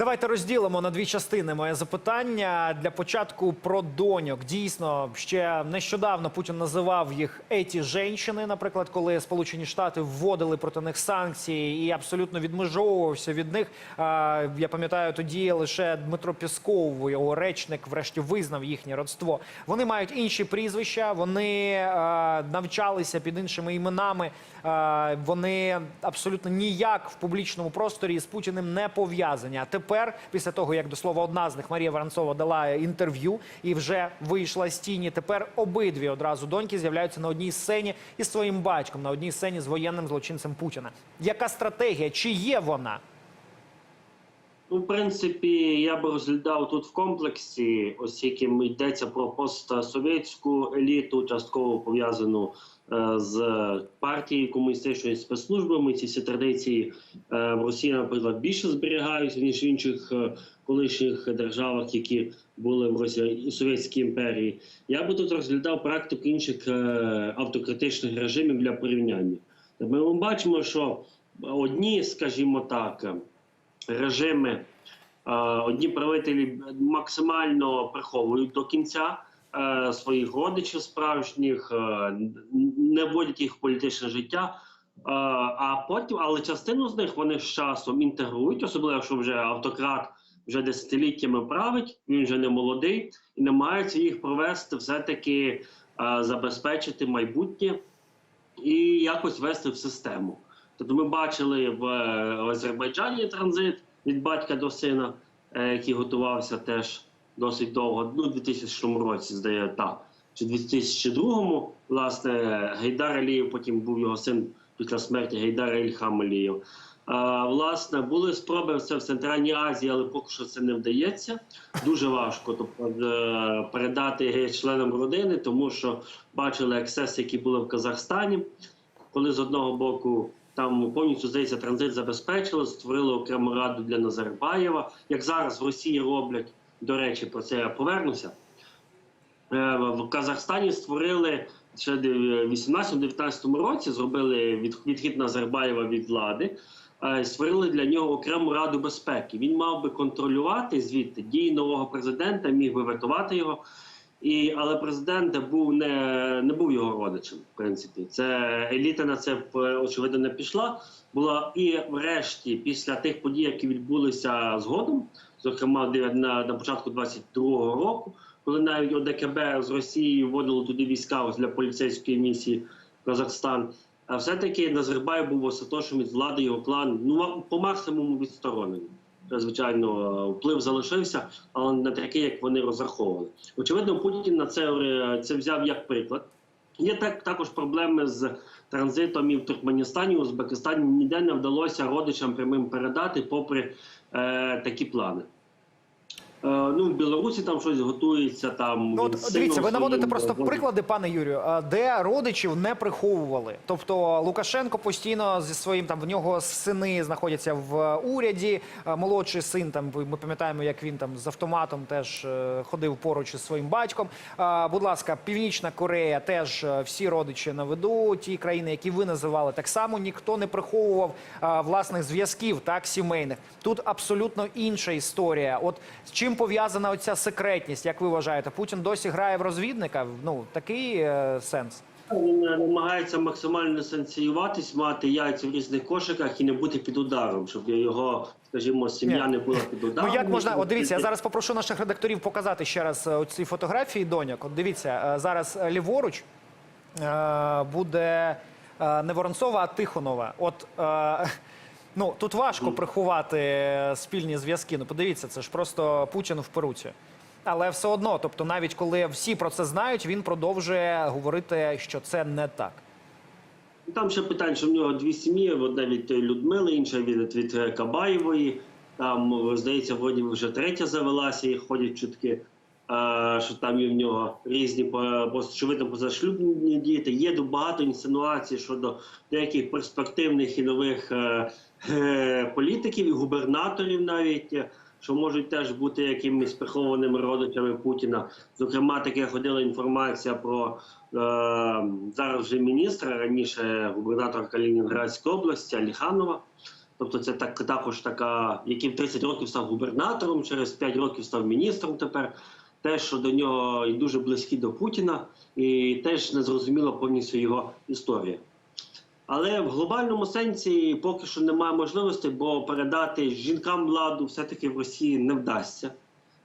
Давайте розділимо на дві частини моє запитання. Для початку про доньок. Дійсно, ще нещодавно Путін називав їх еті женщини, наприклад, коли Сполучені Штати вводили проти них санкції і абсолютно відмежовувався від них. Я пам'ятаю, тоді лише Дмитро Пісков, його речник, врешті визнав їхнє родство. Вони мають інші прізвища, вони навчалися під іншими іменами. Вони абсолютно ніяк в публічному просторі з Путіним не пов'язані. А тепер, після того як до слова одна з них Марія Воронцова дала інтерв'ю і вже вийшла з тіні. Тепер обидві одразу доньки з'являються на одній сцені із своїм батьком, на одній сцені з воєнним злочинцем Путіна. Яка стратегія? Чи є вона? Ну, в принципі, я би розглядав тут в комплексі, оскільки йдеться про постсовєтську еліту, частково пов'язану е, з партією комуністичної спецслужбами. Ці всі традиції е, в Росії, наприклад, більше зберігаються ніж в інших е, колишніх державах, які були в Росії Совєтській імперії. Я би тут розглядав практику інших автократичних режимів для порівняння. Ми бачимо, що одні, скажімо так режими, е, одні правителі максимально приховують до кінця е, своїх родичів справжніх, е, не вводять їх в політичне життя. А потім, але частину з них вони з часом інтегрують, особливо якщо вже автократ вже десятиліттями править, він вже не молодий і намагається їх провести, все-таки забезпечити майбутнє і якось ввести в систему. Тобто ми бачили в е, Азербайджані транзит від батька до сина, е, який готувався теж досить довго, ну, у 2000 році, здається, так. Чи 2002-му, власне, Гейдар Алієв, потім був його син після смерті Гейдара Ільхам Алієв. Власне, були спроби це в Центральній Азії, але поки що це не вдається. Дуже важко тобто, е, передати членам родини, тому що бачили ексеси, які були в Казахстані, коли з одного боку там повністю здається транзит забезпечили, створили окрему раду для Назарбаєва. Як зараз в Росії роблять, до речі, про це я повернуся. Е, В Казахстані створили ще в 18-19 році, зробили відхід Назарбаєва від влади, е, створили для нього окрему раду безпеки. Він мав би контролювати звідти дії нового президента, міг би ветувати його. І, але президент був не, не був його родичем, в принципі. Це еліта на це е, очевидно не пішла. Була і врешті, після тих подій, які відбулися згодом, зокрема на, на початку 22-го року, коли навіть ОДКБ з Росії вводило туди війська ось для поліцейської місії в Казахстан. А все-таки Назарбаєв був остаточним від влади його клан, ну по максимуму відсторонений. Звичайно, вплив залишився, але не такий, як вони розраховували. Очевидно, Путін на це, е, це взяв як приклад. Є так, також проблеми з транзитом і в Туркменістані, і Узбекистані. Ніде не вдалося родичам прямим передати, попри е, такі плани. Е, ну, в Білорусі там щось готується. Там Ну, от дивіться, ви наводите просто приклади, пане Юрію, де родичів не приховували. Тобто Лукашенко постійно зі своїм там в нього сини знаходяться в уряді. Молодший син там ми пам'ятаємо, як він там з автоматом теж е, ходив поруч із своїм батьком. Будь ласка, Північна Корея теж е, всі родичі на виду. Ті країни, які ви називали, так само ніхто не приховував власних зв'язків, так сімейних. Тут абсолютно інша історія. От з чим пов'язана оця секретність, як ви вважаєте? Путін досі грає в розвідника? Ну такий е, сенс. Він е, намагається максимально сенсіюватись, мати яйця в різних кошиках і не бути під ударом, щоб його, скажімо, сім'я не була під ударом. Ну як можна? От дивіться, я зараз попрошу наших редакторів показати ще раз е, ці фотографії доньок. От дивіться, е, зараз ліворуч буде не Воронцова, а Тихонова. От е, ну тут важко приховати е, спільні зв'язки. Ну подивіться, це ж просто Путін в перуці. Але все одно, тобто, навіть коли всі про це знають, він продовжує говорити, що це не так. Там ще питання, що в нього дві сім'ї: одна від Людмили, інша від, від е, Кабаєвої. Там, здається, вроді вже третя завелася, і ходять чутки, е, що там є в нього різні очевидно позашлюбні діти. Є багато інсинуацій щодо деяких перспективних і нових е, е, політиків і губернаторів навіть. е, Що можуть теж бути якимись прихованими родичами Путіна. Зокрема, таке ходила інформація про е, зараз вже міністра, раніше губернатор Калінінградської області Аліханова, Тобто, це так також така, який в 30 років став губернатором, через 5 років став міністром тепер. Теж що до нього і дуже близькі до Путіна, і теж не зрозуміла повністю його історія. Але в глобальному сенсі поки що немає можливості, бо передати жінкам владу все-таки в Росії не вдасться.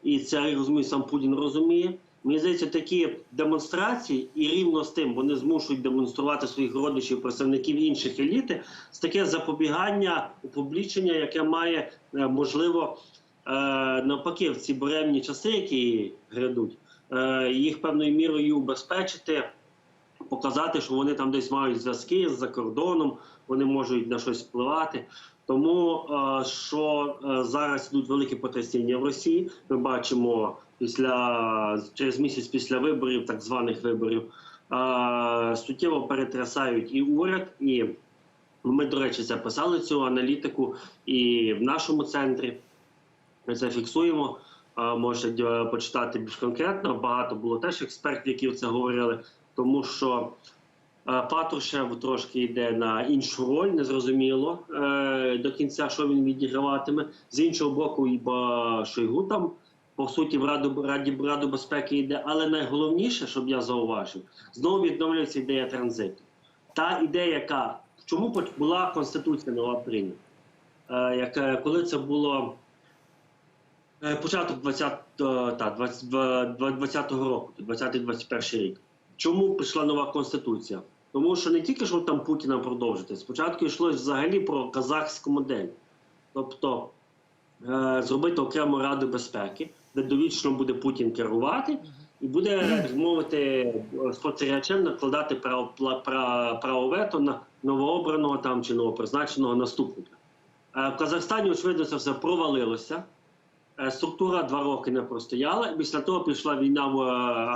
І це я розумію, сам Путін розуміє. Мені здається, такі демонстрації, і рівно з тим вони змушують демонструвати своїх родичів, представників інших еліти, з таке запобігання, упублічення, яке має е, можливо е, навпаки в ці буремні часи, які грядуть, е, їх певною мірою убезпечити показати, що вони там десь мають зв'язки з-за кордоном, вони можуть на щось впливати. Тому е, що е, зараз йдуть великі потрясіння в Росії. Ми бачимо після через місяць після виборів, так званих виборів, е, суттєво перетрясають і уряд, і ми, до речі, це писали цю аналітику і в нашому центрі. Ми це фіксуємо. Можете почитати більш конкретно. Багато було теж експертів, які це говорили, тому що е, Патрушев трошки йде на іншу роль, незрозуміло е, до кінця, що він відіграватиме. З іншого боку, і Шойгу там по суті в Раду Раді Раду безпеки йде. Але найголовніше, щоб я зауважив, знову відновлюється ідея транзиту. Та ідея, яка чому була конституція нова прийнята, е, коли це було. Початок 20, та, 20, 20-го року, 20-21 рік. Чому прийшла нова конституція? Тому що не тільки щоб там Путіна продовжити, спочатку йшлось взагалі про казахську модель. Тобто е, зробити окрему раду безпеки, де довічно буде Путін керувати, і буде, так мовити, спостерігачем накладати право, пла- пра- право вето на новообраного там чи новопризначеного наступника. Е, в Казахстані, очевидно, це все провалилося. Е, Структура два роки не простояла. Після того пішла війна е,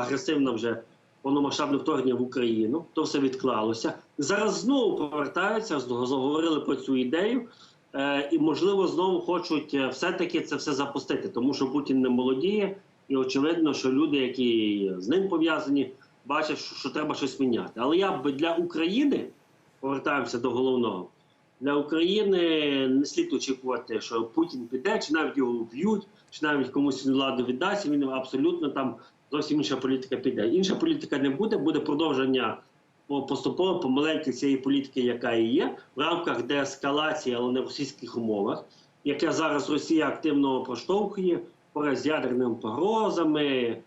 агресивна вже повномасштабне вторгнення в Україну. То все відклалося. Зараз знову повертаються, заговорили про цю ідею. Е, І, можливо, знову хочуть е, все-таки це все запустити, тому що Путін не молодіє, і очевидно, що люди, які з ним пов'язані, бачать, що, треба щось міняти. Але я б для України повертаємося до головного. Для України не слід очікувати, що Путін піде, чи навіть його вб'ють, чи навіть комусь владу віддасть. Він абсолютно там зовсім інша політика піде. Інша політика не буде, буде продовження поступово помаленьки цієї політики, яка і є, в рамках деескалації, але не в російських умовах, яке зараз Росія активно проштовхує поряд з ядерними погрозами,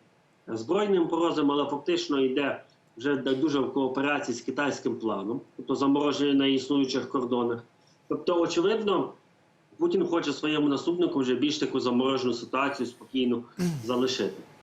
збройними погрозами, але фактично йде вже дуже в кооперації з китайським планом, тобто замороження на існуючих кордонах. Тобто, очевидно, Путін хоче своєму наступнику вже більш таку заморожену ситуацію спокійно залишити.